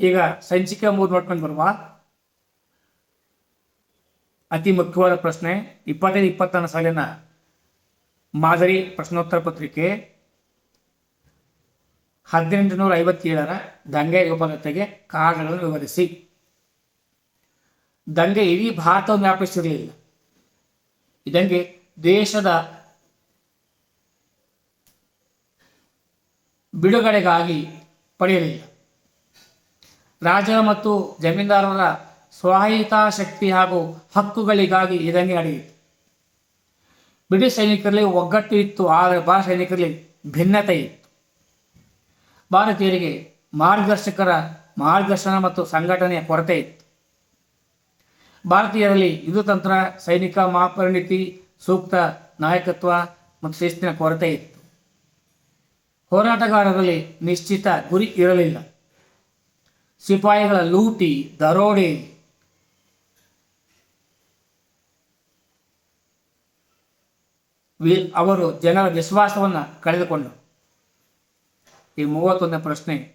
ಈಗ ಸಂಚಿಕೆ ಮೂರು ನೋಡ್ಕೊಂಡು ಬರುವ. ಅತಿ ಮುಖ್ಯವಾದ ಪ್ರಶ್ನೆ, ಇಪ್ಪತ್ತೈದು ಇಪ್ಪತ್ತೊಂದು ಸಾಲಿನ ಮಾದರಿ ಪ್ರಶ್ನೋತ್ತರ ಪತ್ರಿಕೆ. ಹದಿನೆಂಟು ನೂರ ಐವತ್ತೇಳರ ದಂಗೆ ಉಪಗತೆಗೆ ಕಾರಣಗಳನ್ನು ವಿವರಿಸಿ. ದಂಗೆ ಇಡೀ ಭಾರತವನ್ನು ವ್ಯಾಪಿಸಿರಲಿಲ್ಲ ಈ ದಂಗೆ ದೇಶದ ಬಿಡುಗಡೆಗಾಗಿ ಪಡೆಯಲಿಲ್ಲ. ರಾಜರ ಮತ್ತು ಜಮೀನ್ದಾರರ ಸ್ವಹಿತಾಸಕ್ತಿ ಹಾಗೂ ಹಕ್ಕುಗಳಿಗಾಗಿ ಅಡಗಿತ್ತು ನಡೆಯಿತು. ಬ್ರಿಟಿಷ್ ಸೈನಿಕರಲ್ಲಿ ಒಗ್ಗಟ್ಟು ಇತ್ತು, ಆದರೆ ಭಾರತ ಸೈನಿಕರಲ್ಲಿ ಭಿನ್ನತೆ ಇತ್ತು. ಭಾರತೀಯರಿಗೆ ಮಾರ್ಗದರ್ಶಕರ ಮಾರ್ಗದರ್ಶನ ಮತ್ತು ಸಂಘಟನೆಯ ಕೊರತೆ ಇತ್ತು. ಭಾರತೀಯರಲ್ಲಿ ಯುದ್ಧತಂತ್ರ ಸೈನಿಕ ಮಹಾಪರಿಣಿತಿ, ಸೂಕ್ತ ನಾಯಕತ್ವ ಮತ್ತು ಶಿಸ್ತಿನ ಕೊರತೆ ಇತ್ತು. ಹೋರಾಟಗಾರರಲ್ಲಿ ನಿಶ್ಚಿತ ಗುರಿ ಇರಲಿಲ್ಲ. ಸಿಪಾಯಿಗಳ ಲೂಟಿ, ದರೋಡೆ ಅವರು ಜನರ ವಿಶ್ವಾಸವನ್ನು ಕಳೆದುಕೊಂಡರು. ಈ ಮೂವತ್ತೊಂದನೇ ಪ್ರಶ್ನೆ.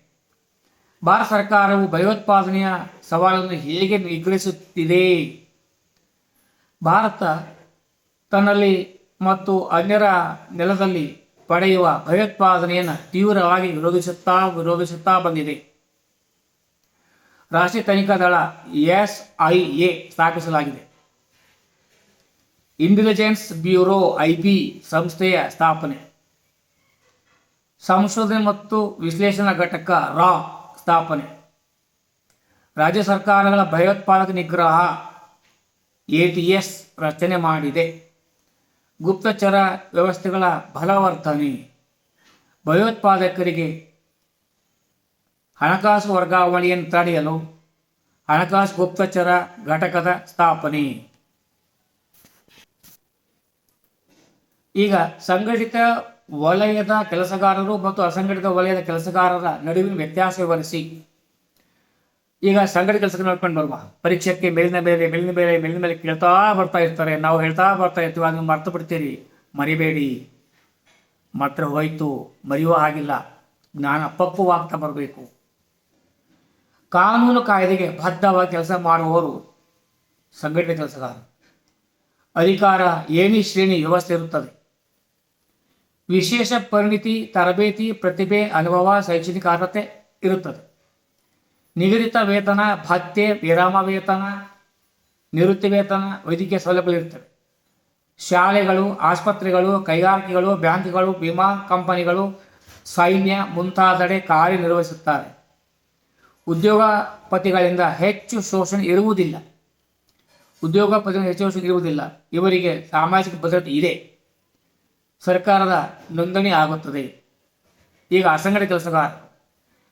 ಭಾರತ ಸರ್ಕಾರವು ಭಯೋತ್ಪಾದನೆಯ ಸವಾಲನ್ನು ಹೇಗೆ ನಿಗ್ರಹಿಸುತ್ತಿದೆ? ಭಾರತ ತನ್ನಲ್ಲಿ ಮತ್ತು ಅನ್ಯರ ನೆಲದಲ್ಲಿ ಪಡೆಯುವ ಭಯೋತ್ಪಾದನೆಯನ್ನು ತೀವ್ರವಾಗಿ ವಿರೋಧಿಸುತ್ತಾ ವಿರೋಧಿಸುತ್ತಾ ಬಂದಿದೆ. ರಾಷ್ಟ್ರೀಯ ತನಿಖಾ ದಳ ಎಸ್ ಐ ಎ ಸ್ಥಾಪಿಸಲಾಗಿದೆ. ಇಂಟೆಲಿಜೆನ್ಸ್ ಬ್ಯೂರೋ ಐ ಬಿ ಸಂಸ್ಥೆಯ ಸ್ಥಾಪನೆ. ಸಂಶೋಧನೆ ಮತ್ತು ವಿಶ್ಲೇಷಣಾ ಘಟಕ ರಾ ಸ್ಥಾಪನೆ. ರಾಜ್ಯ ಸರ್ಕಾರಗಳ ಭಯೋತ್ಪಾದಕ ನಿಗ್ರಹ ಎ ಟಿ ಎಸ್ ರಚನೆ ಮಾಡಿದೆ. ಗುಪ್ತಚರ ವ್ಯವಸ್ಥೆಗಳ ಬಲವರ್ಧನೆ. ಭಯೋತ್ಪಾದಕರಿಗೆ ಹಣಕಾಸು ವರ್ಗಾವಣೆಯನ್ನು ತಡೆಯಲು ಹಣಕಾಸು ಗುಪ್ತಚರ ಘಟಕದ ಸ್ಥಾಪನೆ. ಈಗ ಸಂಘಟಿತ ವಲಯದ ಕೆಲಸಗಾರರು ಮತ್ತು ಅಸಂಘಟಿತ ವಲಯದ ಕೆಲಸಗಾರರ ನಡುವಿನ ವ್ಯತ್ಯಾಸ ವಿವರಿಸಿ. ಈಗ ಸಂಘಟಿತ ಕೆಲಸ ನೋಡ್ಕೊಂಡು ಬರುವ. ಪರೀಕ್ಷೆಗೆ ಮೇಲಿನ ಬೇರೆ ಮೇಲಿನ ಬೇರೆ ಮೇಲಿನ ಮೇಲೆ ಕೇಳ್ತಾ ಬರ್ತಾ ಇರ್ತಾರೆ. ನಾವು ಹೇಳ್ತಾ ಬರ್ತಾ ಇರ್ತೀವಿ, ಅದನ್ನು ಮರ್ತು ಬಿಡ್ತೀರಿ ಮರಿಬೇಡಿ. ಮಾತ್ರ ಹೋಯ್ತು. ಮರೆಯುವ ಹಾಗಿಲ್ಲ. ಜ್ಞಾನ ಪಕ್ವವಾಗ್ತಾ ಬರಬೇಕು. ಕಾನೂನು ಕಾಯ್ದೆಗೆ ಬದ್ಧವಾಗಿ ಕೆಲಸ ಮಾಡುವವರು ಸಂಘಟಿತ ಕೆಲಸಗಾರ ಅಧಿಕಾರ ಏನಿ ಶ್ರೇಣಿ ವ್ಯವಸ್ಥೆ ಇರುತ್ತದೆ. ವಿಶೇಷ ಪರಿಣಿತಿ, ತರಬೇತಿ, ಪ್ರತಿಭೆ, ಅನುಭವ, ಶೈಕ್ಷಣಿಕ ಅರ್ಹತೆ ಇರುತ್ತದೆ. ನಿಗದಿತ ವೇತನ ಭತ್ಯೆ ವಿರಾಮ ವೇತನ, ನಿವೃತ್ತಿ ವೇತನ, ವೈದ್ಯಕೀಯ ಸೌಲಭ್ಯಗಳಿರ್ತವೆ ಶಾಲೆಗಳು, ಆಸ್ಪತ್ರೆಗಳು, ಕೈಗಾರಿಕೆಗಳು, ಬ್ಯಾಂಕ್ಗಳು, ವಿಮಾ ಕಂಪನಿಗಳು ಸೈನ್ಯ ಮುಂತಾದೆಡೆ ಕಾರ್ಯನಿರ್ವಹಿಸುತ್ತಾರೆ. ಉದ್ಯೋಗಪತಿಗಳಿಂದ ಹೆಚ್ಚು ಶೋಷಣೆ ಇರುವುದಿಲ್ಲ. ಉದ್ಯೋಗಪತಿಗಳಿಂದ ಹೆಚ್ಚು ಶೋಷಣೆ ಇರುವುದಿಲ್ಲ. ಇವರಿಗೆ ಸಾಮಾಜಿಕ ಭದ್ರತೆ ಇದೆ. ಸರ್ಕಾರದ ನೋಂದಣಿ ಆಗುತ್ತದೆ. ಈಗ ಅಸಂಘಟಿತ ಕೆಲಸಗಾರ,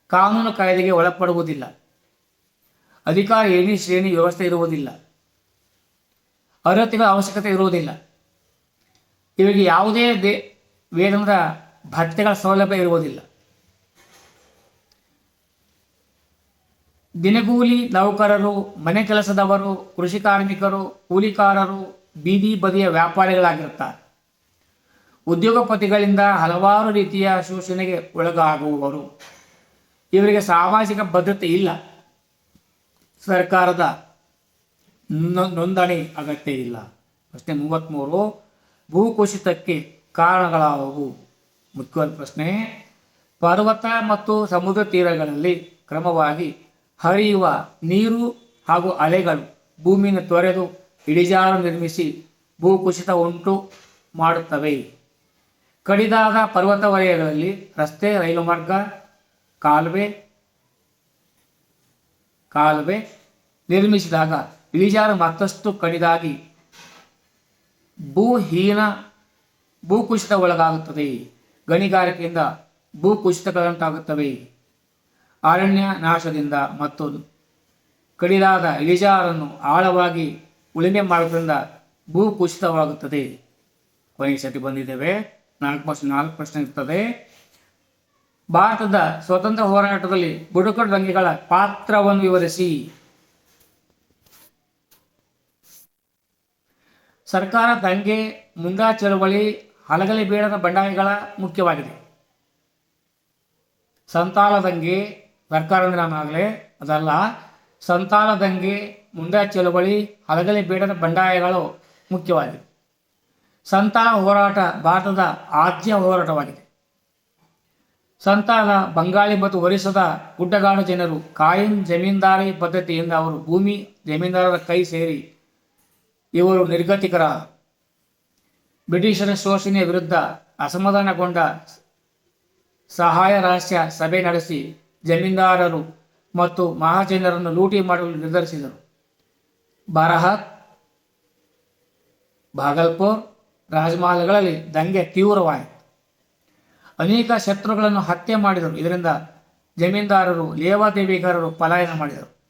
ಕಾನೂನು ಕಾಯ್ದೆಗೆ ಒಳಪಡುವುದಿಲ್ಲ. ಅಧಿಕಾರ ಏಣಿ ಶ್ರೇಣಿ ವ್ಯವಸ್ಥೆ ಇರುವುದಿಲ್ಲ. ಅರ್ಹತೆಗಳ ಅವಶ್ಯಕತೆ ಇರುವುದಿಲ್ಲ. ಇವರಿಗೆ ಯಾವುದೇ ದೇ, ವೇತನದ ಭತ್ಯೆಗಳ ಸೌಲಭ್ಯ ಇರುವುದಿಲ್ಲ. ದಿನಗೂಲಿ ನೌಕರರು, ಮನೆ ಕೆಲಸದವರು, ಕೃಷಿ ಕಾರ್ಮಿಕರು, ಕೂಲಿಕಾರರು, ಬೀದಿ ಬದಿಯ ವ್ಯಾಪಾರಿಗಳಾಗಿರುತ್ತಾರೆ. ಉದ್ಯೋಗಪತಿಗಳಿಂದ ಹಲವಾರು ರೀತಿಯ ಶೋಷಣೆಗೆ ಒಳಗಾಗುವವರು. ಇವರಿಗೆ ಸಾಮಾಜಿಕ ಭದ್ರತೆ ಇಲ್ಲ. ಸರ್ಕಾರದ ನೋಂದಣಿ ಅಗತ್ಯ ಇಲ್ಲ. ಪ್ರಶ್ನೆ ಮೂವತ್ತ್ಮೂರು ಭೂಕುಸಿತಕ್ಕೆ ಕಾರಣಗಳಾದವು ಮುಖ್ಯವಾದ ಪ್ರಶ್ನೆ. ಪರ್ವತ ಮತ್ತು ಸಮುದ್ರ ತೀರಗಳಲ್ಲಿ ಕ್ರಮವಾಗಿ ಹರಿಯುವ ನೀರು ಹಾಗೂ ಅಲೆಗಳು ಭೂಮಿಯನ್ನು ತೊರೆದು ಇಳಿಜಾರು ನಿರ್ಮಿಸಿ ಭೂಕುಸಿತ ಉಂಟು ಮಾಡುತ್ತವೆ. ಕಡಿದಾದ ಪರ್ವತ ವಲಯಗಳಲ್ಲಿ ರಸ್ತೆ, ರೈಲು ಮಾರ್ಗ, ಕಾಲುವೆ ಕಾಲುವೆ ನಿರ್ಮಿಸಿದಾಗ ಇಳಿಜಾರು ಮತ್ತಷ್ಟು ಕಡಿದಾಗಿ ಭೂಹೀನ ಭೂಕುಸಿತ ಒಳಗಾಗುತ್ತದೆ ಗಣಿಗಾರಿಕೆಯಿಂದ ಭೂಕುಸಿತಗಳಂಟಾಗುತ್ತವೆ ಅರಣ್ಯ ನಾಶದಿಂದ ಮತ್ತು ಕಡಿದಾದ ಇಳಿಜಾರನ್ನು ಆಳವಾಗಿ ಉಳುಮೆ ಭೂ ಕುಸಿತವಾಗುತ್ತದೆ. ಕೊನೆಯ ಸತಿ ಬಂದಿದ್ದೇವೆ. ನಾಲ್ಕು ಪ್ರಶ್ನೆ ನಾಲ್ಕು ಪ್ರಶ್ನೆ ಇರ್ತದೆ. ಭಾರತದ ಸ್ವತಂತ್ರ ಹೋರಾಟದಲ್ಲಿ ಬುಡಕಟ್ಟು ದಂಗೆಗಳ ಪಾತ್ರವನ್ನು ವಿವರಿಸಿ. ಸರ್ಕಾರ ದಂಗೆ ಮುಂದಾ ಚಳವಳಿ, ಹಲಗಲಿ ಬೇಡದ ಬಂಡಾಯಗಳ ಮುಖ್ಯವಾಗಿದೆ. ಸಂತಾಲ ದಂಗೆ ಸರ್ಕಾರ ಅದಲ್ಲ, ಸಂತಾನ ದಂಗೆ, ಮುಂದೆ ಚಳುವಳಿ ಹಲಗಲಿ ಬೇಡದ ಬಂಡಾಯಗಳು ಮುಖ್ಯವಾಗಿದೆ. ಸಂತಾನ ಹೋರಾಟ ಭಾರತದ ಆದ್ಯ ಹೋರಾಟವಾಗಿದೆ. ಸಂತಾನ ಬಂಗಾಳಿ ಮತ್ತು ಒರಿಸ್ಸಾದ ಗುಡ್ಡಗಾಡು ಜನರು ಕಾಯಂ ಜಮೀನ್ದಾರಿ ಪದ್ಧತಿಯಿಂದ ಅವರು ಭೂಮಿ ಜಮೀನ್ದಾರರ ಕೈ ಸೇರಿ ಇವರು ನಿರ್ಗತಿಕರ. ಬ್ರಿಟಿಷರ ಶೋಷಣೆಯ ವಿರುದ್ಧ ಅಸಮಾಧಾನಗೊಂಡ ಸಹಾಯ ರಹಸ್ಯ ಸಭೆ ನಡೆಸಿ ಜಮೀನ್ದಾರರು ಮತ್ತು ಮಹಾಜನರನ್ನು ಲೂಟಿ ಮಾಡಲು ನಿರ್ಧರಿಸಿದರು. ಬಾರಹ, ಭಾಗಲ್ಪುರ್ ರಾಜಮಹಲ್ಗಳಲ್ಲಿ ದಂಗೆ ತೀವ್ರವಾಯಿತು. ಅನೇಕ ಶತ್ರುಗಳನ್ನು ಹತ್ಯೆ ಮಾಡಿದರು. ಇದರಿಂದ ಜಮೀನ್ದಾರರು, ಲೇವಾದೇವಿಗಾರರು ಪಲಾಯನ ಮಾಡಿದರು.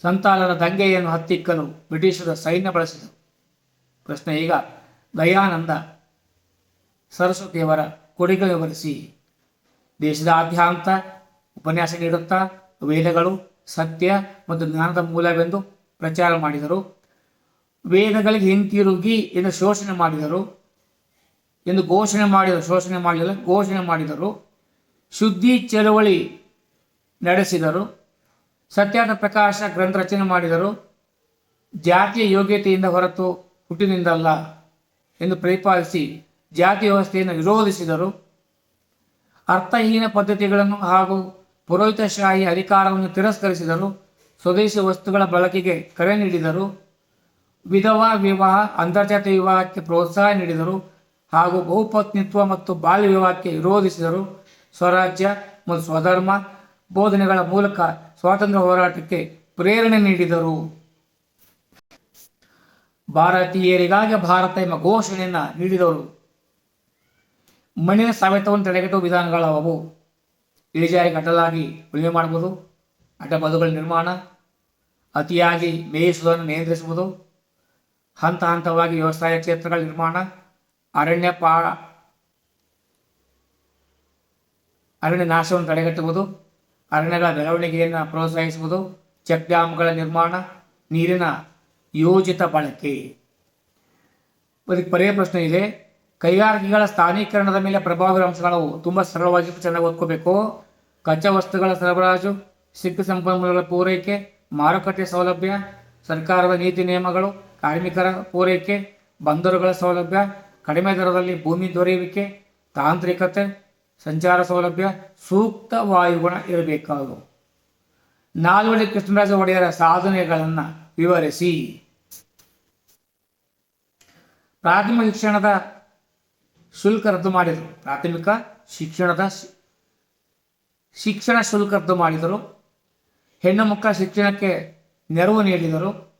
ಸಂತಾಲರ ದಂಗೆಯನ್ನು ಹತ್ತಿಕ್ಕಲು ಬ್ರಿಟಿಷರ ಸೈನ್ಯ ಬಳಸಿದರು. ಪ್ರಶ್ನೆ ಈಗ ದಯಾನಂದ ಸರಸ್ವತಿಯವರ ಕೊಡುಗೆ ವಿವರಿಸಿ. ದೇಶದಾದ್ಯಂತ ಉಪನ್ಯಾಸ ನೀಡುತ್ತಾ ವೇದಗಳು, ಸತ್ಯ ಮತ್ತು ಜ್ಞಾನದ ಮೂಲವೆಂದು ಪ್ರಚಾರ ಮಾಡಿದರು. ವೇದಗಳಿಗೆ ಹಿಂತಿರುಗಿ ಎಂದು ಶೋಷಣೆ ಮಾಡಿದರು. ಎಂದು ಘೋಷಣೆ ಮಾಡಿದರು, ಶೋಷಣೆ ಮಾಡಲಿಲ್ಲ, ಘೋಷಣೆ ಮಾಡಿದರು. ಶುದ್ಧಿ ಚಳುವಳಿ ನಡೆಸಿದರು. ಸತ್ಯದ ಪ್ರಕಾಶ ಗ್ರಂಥ ರಚನೆ ಮಾಡಿದರು. ಜಾತಿಯ ಯೋಗ್ಯತೆಯಿಂದ ಹೊರತು ಹುಟ್ಟಿನಿಂದಲ್ಲ ಎಂದು ಪ್ರತಿಪಾದಿಸಿ ಜಾತಿ ವ್ಯವಸ್ಥೆಯನ್ನು ವಿರೋಧಿಸಿದರು. ಅರ್ಥಹೀನ ಪದ್ಧತಿಗಳನ್ನು ಹಾಗೂ ಪುರೋಹಿತಶಾಹಿ ಅಧಿಕಾರವನ್ನು ತಿರಸ್ಕರಿಸಿದರು ಸ್ವದೇಶಿ ವಸ್ತುಗಳ ಬಳಕೆಗೆ ಕರೆ ನೀಡಿದರು. ವಿಧವಾ ವಿವಾಹ ಅಂತರ್ಜಾತೀಯ ವಿವಾಹಕ್ಕೆ ಪ್ರೋತ್ಸಾಹ ನೀಡಿದರು ಹಾಗೂ ಬಹುಪತ್ನಿತ್ವ ಮತ್ತು ಬಾಲ್ಯ ವಿವಾಹಕ್ಕೆ ವಿರೋಧಿಸಿದರು. ಸ್ವರಾಜ್ಯ ಮತ್ತು ಸ್ವಧರ್ಮ ಬೋಧನೆಗಳ ಮೂಲಕ ಸ್ವಾತಂತ್ರ್ಯ ಹೋರಾಟಕ್ಕೆ ಪ್ರೇರಣೆ ನೀಡಿದರು. ಭಾರತೀಯರಿಗಾಗಿ ಭಾರತ ಎಂಬ ಘೋಷಣೆಯನ್ನು ನೀಡಿದವರು ಮಣ್ಣಿನ ಸವೆತವನ್ನು ತಡೆಗಟ್ಟುವ ವಿಧಾನಗಳಾವವು. ಇಳಿಜಾರಿಗೆ ಅಡ್ಡಲಾಗಿ ಉಳುಮೆ ಮಾಡುವುದು ಅಡ್ಡಬದುಗಳ ನಿರ್ಮಾಣ ಅತಿಯಾಗಿ ಮೇಯಿಸುವುದನ್ನು ನಿಯಂತ್ರಿಸುವುದು. ಹಂತ ಹಂತವಾಗಿ ವ್ಯವಸಾಯ ಕ್ಷೇತ್ರಗಳ ನಿರ್ಮಾಣ, ಅರಣ್ಯ ಪಾ, ಅರಣ್ಯ ನಾಶವನ್ನು ತಡೆಗಟ್ಟುವುದು, ಅರಣ್ಯಗಳ ಬೆಳವಣಿಗೆಯನ್ನು ಪ್ರೋತ್ಸಾಹಿಸುವುದು, ಚೆಕ್ ಡ್ಯಾಮ್ಗಳ ನಿರ್ಮಾಣ, ನೀರಿನ ಯೋಜಿತ ಬಳಕೆ. ಅದಕ್ಕೆ ಪರ್ಯಾಯ ಪ್ರಶ್ನೆ ಇದೆ. ಕೈಗಾರಿಕೆಗಳ ಸ್ಥಾನೀಕರಣದ ಮೇಲೆ ಪ್ರಭಾವ ಅಂಶಗಳು ತುಂಬ ಸರಳವಾಗಿ ಚೆನ್ನಾಗಿ ಓದ್ಕೋಬೇಕು. ಕಚ್ಚಾ ವಸ್ತುಗಳ ಸರಬರಾಜು, ಸಿಕ್ಕ ಸಂಪನ್ಮೂಲಗಳ ಪೂರೈಕೆ, ಮಾರುಕಟ್ಟೆ ಸೌಲಭ್ಯ, ಸರ್ಕಾರದ ನೀತಿ ನಿಯಮಗಳು, ಕಾರ್ಮಿಕರ ಪೂರೈಕೆ, ಬಂದರುಗಳ ಸೌಲಭ್ಯ, ಕಡಿಮೆ ದರದಲ್ಲಿ ಭೂಮಿ ದೊರೆಯುವಿಕೆ, ತಾಂತ್ರಿಕತೆ, ಸಂಚಾರ ಸೌಲಭ್ಯ, ಸೂಕ್ತ ವಾಯುಗುಣ ಇರಬೇಕಾದವು ನಾಲ್ವಡಿ ಕೃಷ್ಣರಾಜ ಒಡೆಯರ ಸಾಧನೆಗಳನ್ನು ವಿವರಿಸಿ. ಪ್ರಾಥಮಿಕ ಶಿಕ್ಷಣದ ಶುಲ್ಕ ರದ್ದು ಮಾಡಿದರು. ಪ್ರಾಥಮಿಕ ಶಿಕ್ಷಣದ ಶಿಕ್ಷಣ ಶುಲ್ಕ ರದ್ದು ಮಾಡಿದರು. ಹೆಣ್ಣು ಮಕ್ಕಳ ಶಿಕ್ಷಣಕ್ಕೆ ನೆರವು ನೀಡಿದರು.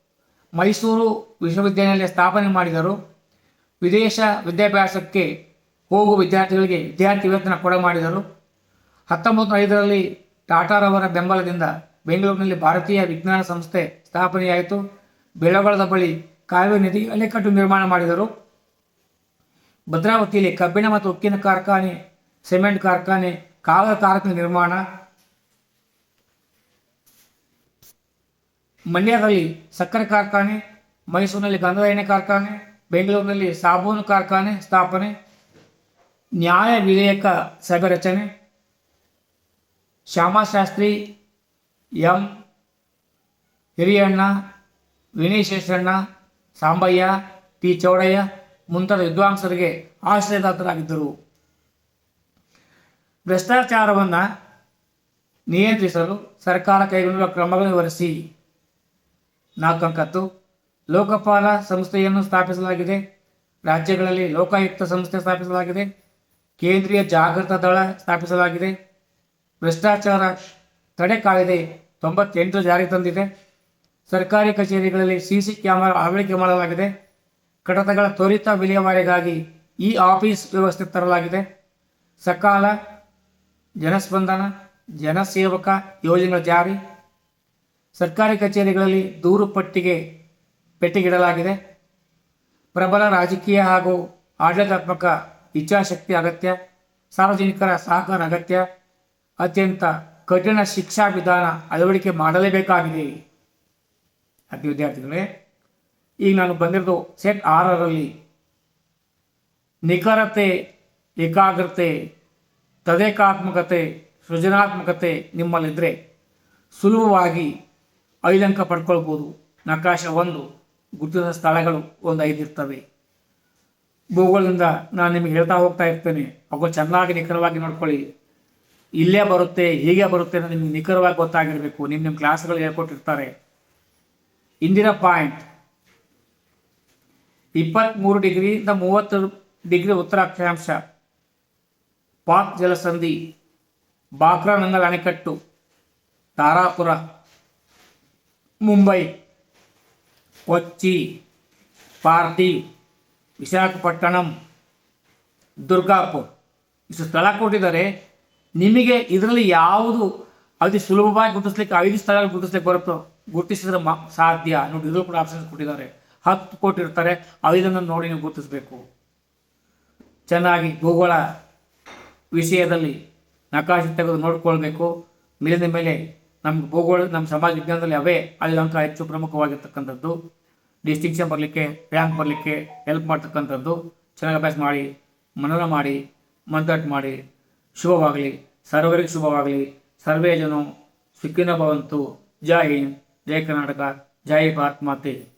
ಮೈಸೂರು ವಿಶ್ವವಿದ್ಯಾನಿಲಯ ಸ್ಥಾಪನೆ ಮಾಡಿದರು. ವಿದೇಶ ವಿದ್ಯಾಭ್ಯಾಸಕ್ಕೆ ಹೋಗುವ ವಿದ್ಯಾರ್ಥಿಗಳಿಗೆ ವಿದ್ಯಾರ್ಥಿ ವೇತನ ಕೊಡ ಮಾಡಿದರು. ಹತ್ತೊಂಬತ್ತು ಐದರಲ್ಲಿ ಟಾಟಾರವರ ಬೆಂಬಲದಿಂದ ಬೆಂಗಳೂರಿನಲ್ಲಿ ಭಾರತೀಯ ವಿಜ್ಞಾನ ಸಂಸ್ಥೆ ಸ್ಥಾಪನೆಯಾಯಿತು. ಬೆಳಗೊಳದ ಬಳಿ ಕಾವೇರಿ ನದಿ ಅಣೆಕಟ್ಟು ನಿರ್ಮಾಣ ಮಾಡಿದರು. ಭದ್ರಾವತಿಯಲ್ಲಿ ಕಬ್ಬಿಣ ಮತ್ತು ಉಕ್ಕಿನ ಕಾರ್ಖಾನೆ, ಸಿಮೆಂಟ್ ಕಾರ್ಖಾನೆ ಕಾಗದ ತಾರಕ ನಿರ್ಮಾಣ. ಮಂಡ್ಯದಲ್ಲಿ ಸಕ್ಕರೆ ಕಾರ್ಖಾನೆ, ಮೈಸೂರಿನಲ್ಲಿ ಗಂಧದ ಎಣ್ಣೆ ಕಾರ್ಖಾನೆ, ಬೆಂಗಳೂರಿನಲ್ಲಿ ಸಾಬೂನು ಕಾರ್ಖಾನೆ ಸ್ಥಾಪನೆ, ನ್ಯಾಯ ವಿಧೇಯಕ ಸಭೆ ರಚನೆ. ಶ್ಯಾಮಶಾಸ್ತ್ರಿ ಎಂ. ಹಿರಿಯಣ್ಣ ವಿನಯ್ ಸಾಂಬಯ್ಯ ಪಿ ಚೌಡಯ್ಯ ಮುಂತಾದ ವಿದ್ವಾಂಸರಿಗೆ ಆಶ್ರಯದಾತರಾಗಿದ್ದರು. ಭ್ರಷ್ಟಾಚಾರವನ್ನು ನಿಯಂತ್ರಿಸಲು ಸರ್ಕಾರ ಕೈಗೊಂಡಿರುವ ಕ್ರಮಗಳನ್ನು ವಿವರಿಸಿ. ನಾಲ್ಕಂಕತ್ತು ಲೋಕಪಾಲ ಸಂಸ್ಥೆಯನ್ನು ಸ್ಥಾಪಿಸಲಾಗಿದೆ. ರಾಜ್ಯಗಳಲ್ಲಿ ಲೋಕಾಯುಕ್ತ ಸಂಸ್ಥೆ ಸ್ಥಾಪಿಸಲಾಗಿದೆ. ಕೇಂದ್ರೀಯ ಜಾಗೃತ ದಳ ಸ್ಥಾಪಿಸಲಾಗಿದೆ. ಭ್ರಷ್ಟಾಚಾರ ತಡೆ ಕಾಯ್ದೆ ತೊಂಬತ್ತೆಂಟು ಜಾರಿಗೆ ತಂದಿದೆ. ಸರ್ಕಾರಿ ಕಚೇರಿಗಳಲ್ಲಿ ಸಿಸಿ ಕ್ಯಾಮೆರಾ ಅಳವಡಿಕೆ ಮಾಡಲಾಗಿದೆ. ಕಡತಗಳ ತ್ವರಿತ ವಿಲೇವಾರಿಗಾಗಿ ಇ ಆಫೀಸ್ ವ್ಯವಸ್ಥೆ ತರಲಾಗಿದೆ. ಸಕಾಲ ಜನಸ್ಪಂದನ, ಜನಸೇವಕ ಯೋಜನೆಗಳ ಜಾರಿ. ಸರ್ಕಾರಿ ಕಚೇರಿಗಳಲ್ಲಿ ದೂರು ಪಟ್ಟಿಗೆ ಪೆಟ್ಟಿಗಿಡಲಾಗಿದೆ. ಪ್ರಬಲ ರಾಜಕೀಯ ಹಾಗೂ ಆಡಳಿತಾತ್ಮಕ ಇಚ್ಛಾಶಕ್ತಿ ಅಗತ್ಯ, ಸಾರ್ವಜನಿಕರ ಸಹಕಾರ ಅಗತ್ಯ, ಅತ್ಯಂತ ಕಠಿಣ ಶಿಕ್ಷಾ ವಿಧಾನ ಅಳವಡಿಕೆ ಮಾಡಲೇಬೇಕಾಗಿದೆ. ಅತಿ ವಿದ್ಯಾರ್ಥಿಗಳೇ, ಈಗ ನಾನು ಬಂದಿರೋದು ಸೆಟ್ ಆರರಲ್ಲಿ. ನಿಖರತೆ, ಏಕಾಗ್ರತೆ ತದೇಕಾತ್ಮಕತೆ, ಸೃಜನಾತ್ಮಕತೆ ನಿಮ್ಮಲ್ಲಿದ್ದರೆ ಸುಲಭವಾಗಿ ಐದಂಕ ಪಡ್ಕೊಳ್ಬೋದು. ನಕಾಶ ಒಂದು, ಗುರುತಿನ ಸ್ಥಳಗಳು ಒಂದು ಐದು ಇರ್ತವೆ. ಭೂಗೋಳದಿಂದ ನಾನು ನಿಮಗೆ ಹೇಳ್ತಾ ಹೋಗ್ತಾ ಇರ್ತೇನೆ. ಅವು ಚೆನ್ನಾಗಿ ನಿಖರವಾಗಿ ನೋಡ್ಕೊಳ್ಳಿ. ಇಲ್ಲೇ ಬರುತ್ತೆ, ಹೀಗೆ ಬರುತ್ತೆ ಅಂತ ನಿಮ್ಗೆ ನಿಖರವಾಗಿ ಗೊತ್ತಾಗಿರಬೇಕು. ನಿಮ್ಮ ನಿಮ್ಮ ಕ್ಲಾಸ್ಗಳು ಹೇಳ್ಕೊಟ್ಟಿರ್ತಾರೆ. ಇಂದಿನ ಪಾಯಿಂಟ್. ಇಪ್ಪತ್ತ್ಮೂರು ಡಿಗ್ರಿಯಿಂದ ಮೂವತ್ತು ಡಿಗ್ರಿ ಉತ್ತರ ಅಕ್ಷಾಂಶ ಪಾಕ್ ಜಲಸಂಧಿ ಬಾಕ್ರಾನಂಗಲ್ ಅಣೆಕಟ್ಟು, ತಾರಾಪುರ, ಮುಂಬೈ, ಕೊಚ್ಚಿ, ಪಾರ್ಟಿ, ವಿಶಾಖಪಟ್ಟಣಂ, ದುರ್ಗಾಪುರ್. ಇಷ್ಟು ಸ್ಥಳ ಕೊಟ್ಟಿದ್ದಾರೆ. ನಿಮಗೆ ಇದರಲ್ಲಿ ಯಾವುದು ಅತಿ ಸುಲಭವಾಗಿ ಗುರುತಿಸ್ಲಿಕ್ಕೆ, ಐದು ಸ್ಥಳಗಳು ಗುರುತಿಸ್ಲಿಕ್ಕೆ ಬರುತ್ತೋ ಗುರುತಿಸಿದ್ರೆ ಮಾ, ಸಾಧ್ಯ. ನೋಡಿ ಇದ್ರೂ ಕೂಡ ಆಪ್ಷನ್ಸ್ ಕೊಟ್ಟಿದ್ದಾರೆ. ಹತ್ತು ಕೊಟ್ಟಿರ್ತಾರೆ ಐದನ್ನು ನೋಡಿ ನೀವು ಗುರುತಿಸಬೇಕು. ಚೆನ್ನಾಗಿ, ಭೂಗೋಳ ವಿಷಯದಲ್ಲಿ ನಕಾಶೆ ತೆಗೆದು ನೋಡಿಕೊಳ್ಬೇಕು. ಮೇಲಿನ ಮೇಲೆ ನಮ್ಮ ಭೂಗೋಳ ನಮ್ಮ ಸಮಾಜ ವಿಜ್ಞಾನದಲ್ಲಿ ಅವೇ ಅಲ್ಲಿ ಅಂಕ ಹೆಚ್ಚು ಪ್ರಮುಖವಾಗಿರ್ತಕ್ಕಂಥದ್ದು. ಡಿಸ್ಟಿಂಕ್ಷನ್ ಬರಲಿಕ್ಕೆ ರ್ಯಾಂಕ್ ಬರಲಿಕ್ಕೆ ಹೆಲ್ಪ್ ಮಾಡ್ತಕ್ಕಂಥದ್ದು. ಚೆನ್ನಾಗಿ ಅಭ್ಯಾಸ ಮಾಡಿ ಮನನ ಮಾಡಿ ಮಂತಟ್ ಮಾಡಿ, ಶುಭವಾಗಲಿ, ಸರ್ವರಿಗೆ ಶುಭವಾಗಲಿ. ಸರ್ವೇ ಜನ, ಸುಖಿನ ಭವಂತು. ಜೈ ಹಿಂದ್, ಜೈ ಕರ್ನಾಟಕ, ಜೈ ಭಾರತ್ ಮಾತೆ.